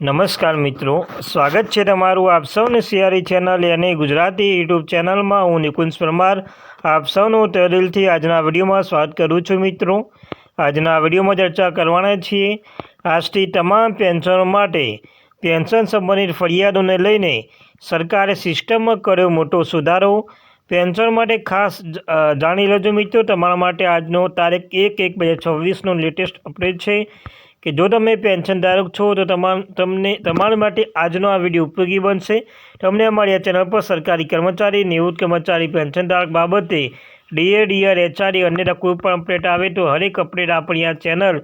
નમસ્કાર મિત્રો, સ્વાગત છે તમારું આપ સૌને સિયારી ચેનલ અને ગુજરાતી યુટ્યુબ ચેનલમાં હું નિકુંજ પરમાર, આપ સૌનું તહેદિલથી આજના વિડીયોમાં સ્વાગત કરું છું મિત્રો. આજના વિડીયોમાં ચર્ચા કરવાના છીએ આજથી તમામ પેન્શનો માટે પેન્શન સંબંધિત ફરિયાદોને લઈને સરકારે સિસ્ટમમાં કર્યો મોટો સુધારો. પેન્શન માટે ખાસ જાણી લેજો મિત્રો, તમારા માટે આજનો તારીખ એક એક બે હજાર છવ્વીસનો લેટેસ્ટ અપડેટ છે. કે જો તમે પેન્શન ધારક છો, તો તમામ, તમને, તમારા માટે આજનો આ વીડિયો ઉપયોગી બનશે. તમને અમારી આ ચેનલ પર સરકારી કર્મચારી, નિવૃત્ત કર્મચારી પેન્શન ધારક બાબતે ડીએ ડીઆર એચઆરડી અન્યના કોઈ પણ અપડેટ આવે તો હરેક અપડેટ આપણી આ ચેનલ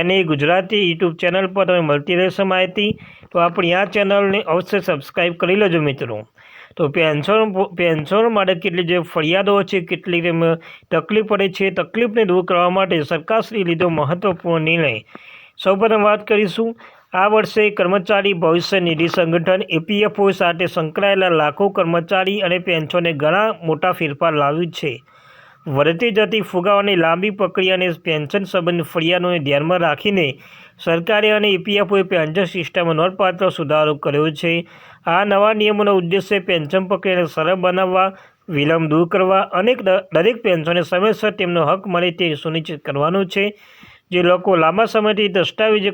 એને ગુજરાતી યુટ્યુબ ચેનલ પર તમે મળતી રહેશે માહિતી. તો આપણી આ ચેનલને અવશ્ય સબસ્ક્રાઈબ કરી લેજો મિત્રો. તો પેન્શન પેન્શન માટે કેટલી જે ફરિયાદો છે, કેટલી તકલીફ પડે છે, તકલીફને દૂર કરવા માટે સરકારશ્રી લીધો મહત્વપૂર્ણ નિર્ણય. સૌપ્રથમ વાત કરીશું. આ વર્ષે કર્મચારી ભવિષ્ય નિધિ સંગઠન એપીએફઓ સાથે સંકળાયેલા લાખો કર્મચારી અને પેન્શને ઘણા મોટા ફેરફાર લાવ્યું છે. વધતી જતી ફુગાવાની લાંબી પ્રક્રિયા અને પેન્શન સંબંધ ફરિયાદોને ધ્યાનમાં રાખીને સરકારે અને એપીએફઓએ પેન્શન સિસ્ટમમાં નોંધપાત્ર સુધારો કર્યો છે. આ નવા નિયમોનો ઉદ્દેશ્ય પેન્શન પ્રક્રિયાને સરળ બનાવવા, વિલંબ દૂર કરવા અને દરેક પેન્શનને સમયસર તેમનો હક મળે તે સુનિશ્ચિત કરવાનો છે. જે લોકો લાંબા સમયથી દસ્તાવેજ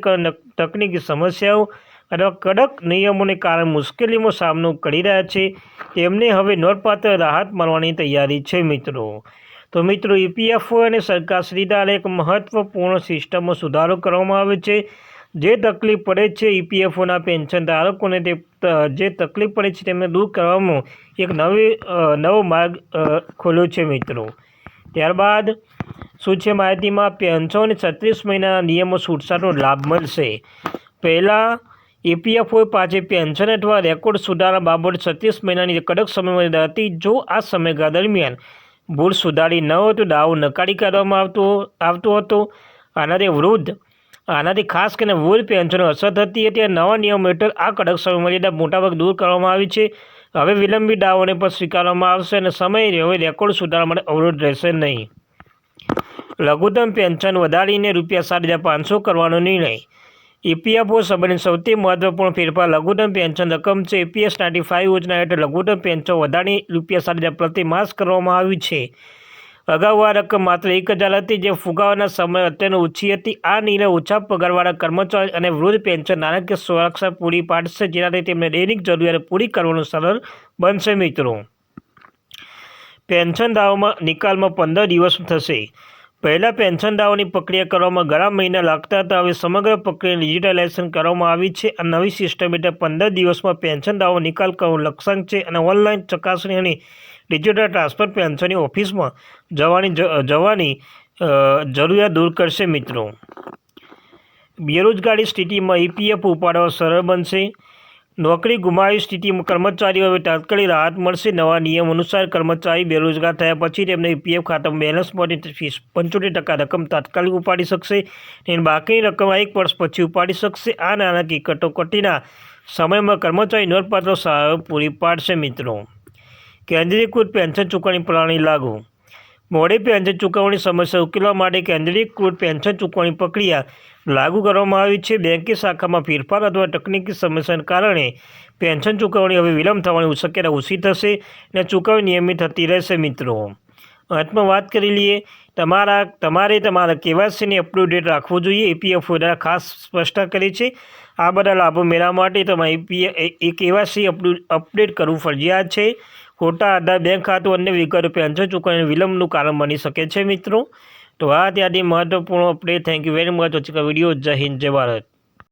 તકનીકી સમસ્યાઓ અથવા કડક નિયમોને કારણે મુશ્કેલીનો સામનો કરી રહ્યા છે, તેમને હવે નોંધપાત્ર રાહત મળવાની તૈયારી છે મિત્રો. તો મિત્રો ઈપીએફઓ અને સરકારશ્રી દ્વારા એક મહત્વપૂર્ણ સિસ્ટમમાં સુધારો કરવામાં આવે છે. જે તકલીફ પડે છે ઈપીએફઓના પેન્શન ધારકોને તે જે તકલીફ પડે છે તેમને દૂર કરવામાં એક નવી નવો માર્ગ ખોલ્યો છે મિત્રો. ત્યારબાદ શું છે માહિતીમાં પેન્શન અને છત્રીસ મહિનાના નિયમો છૂટછાટનો લાભ મળશે. પહેલાં ઈપીએફઓ પાસે પેન્શન અથવા રેકોર્ડ સુધારા બાબત છત્રીસ મહિનાની કડક સમયમર્યાદા હતી. જો આ સમયગાળા દરમિયાન ભૂલ સુધારી ન હોય તો દાવો નકારી કાઢવામાં આવતો આવતો હતો. આનાથી વૃદ્ધ આનાથી ખાસ કરીને વૃદ્ધ પેન્શન અસર થતી હતી અને નવા નિયમ હેઠળ આ કડક સમયમર્યાદા મોટાભાગ દૂર કરવામાં આવી છે. હવે વિલંબી દાવોને પણ સ્વીકારવામાં આવશે અને સમય હવે રેકોર્ડ સુધારવા માટે અવરોધ રહેશે નહીં. લઘુત્તમ પેન્શન વધારીને રૂપિયા સાત હજાર પાંચસો કરવાનો નિર્ણય. ઈપીએફઓ સંબંધિત સૌથી મહત્વપૂર્ણ ફેરફાર લઘુત્તમ પેન્શન રકમ છે. એપીએસ નાઇન્ટી ફાઇવ યોજના હેઠળ લઘુત્તમ પેન્શન વધારી રૂપિયા સાત હજાર પ્રતિ માસ કરવામાં આવી છે. અગાઉ આ રકમ માત્ર એક હજાર હતી, જે ફુગાવાના સમય અત્યંત ઓછી હતી. આ નિર્ણય ઓછા પગારવાળા કર્મચારી અને વૃદ્ધ પેન્શન નાણાકીય સુરક્ષા પૂરી પાડશે, જેનાથી તેમને દૈનિક જરૂરિયાત પૂરી કરવાનું સરળ બનશે મિત્રો. પેન્શન દાવોમાં નિકાલમાં પંદર દિવસ થશે. પહેલાં પેન્શન દાવાની પ્રક્રિયા કરવામાં ઘણા મહિના લાગતા હતા. હવે સમગ્ર પ્રક્રિયા ડિજિટલાઇઝેશન કરવામાં આવી છે. આ નવી સિસ્ટમ હેઠળ પંદર દિવસમાં પેન્શન દાવો નિકાલ કરવાનો લક્ષ્યાંક છે અને ઓનલાઈન ચકાસણી અને ડિજિટલ ટ્રાન્સફર પેન્શનની ઓફિસમાં જવાની જવાની જરૂરિયાત દૂર કરશે મિત્રો. બેરોજગારી સ્થિતિમાં ઈપીએફ ઉપાડવા સરળ બનશે. નોકરી ગુમાવી સ્થિતિમાં કર્મચારીઓ હવે તાત્કાલિક રાહત મળશે. નવા નિયમ અનુસાર કર્મચારી બેરોજગાર થયા પછી તેમને ઈપીએફ ખાતામાં બેલેન્સ માટે ફીસ પંચોતેર ટકા રકમ તાત્કાલિક ઉપાડી શકશે અને બાકીની રકમ એક વર્ષ પછી ઉપાડી શકશે. આ નાણાકીય કટોકટીના સમયમાં કર્મચારી નોંધપાત્ર સહાય પૂરી પાડશે મિત્રો. કેન્દ્રીયકૃત પેન્શન ચૂકવણી પ્રણાલી લાગુ મોડી પેન્શન ચૂકવણી સમસ્યા ઉકેલવા માટે કેન્દ્રીયકૃત પેન્શન ચૂકવણી પ્રક્રિયા લાગુ કરવામાં આવી છે. બેંકી શાખામાં ફેરફાર અથવા તકનીકી સમસ્યાને કારણે પેન્શન ચૂકવણી હવે વિલંબ થવાની શક્યતા ઓછી થશે અને ચૂકવણી નિયમિત થતી રહેશે મિત્રો. અંતમાં વાત કરી લઈએ, તમારા, તમારે તમારા કેવાયસીને અપટુડેટ રાખવું જોઈએ. એપીએફઓ દ્વારા ખાસ સ્પષ્ટતા કરી છે. આ બધા લાભો મેળવવા માટે તમારે એપીએ એ કેવાયસી અપડેટ કરવું ફરજિયાત છે. ખોટા આધાર બેંક ખાતું અન્ય વિગતો પેન્શન ચૂકવણી વિલંબનું કારણ બની શકે છે મિત્રો. તો આ ત્યાંથી મહત્વપૂર્ણ update thank you very much video જય હિન્દ, જય ભારત.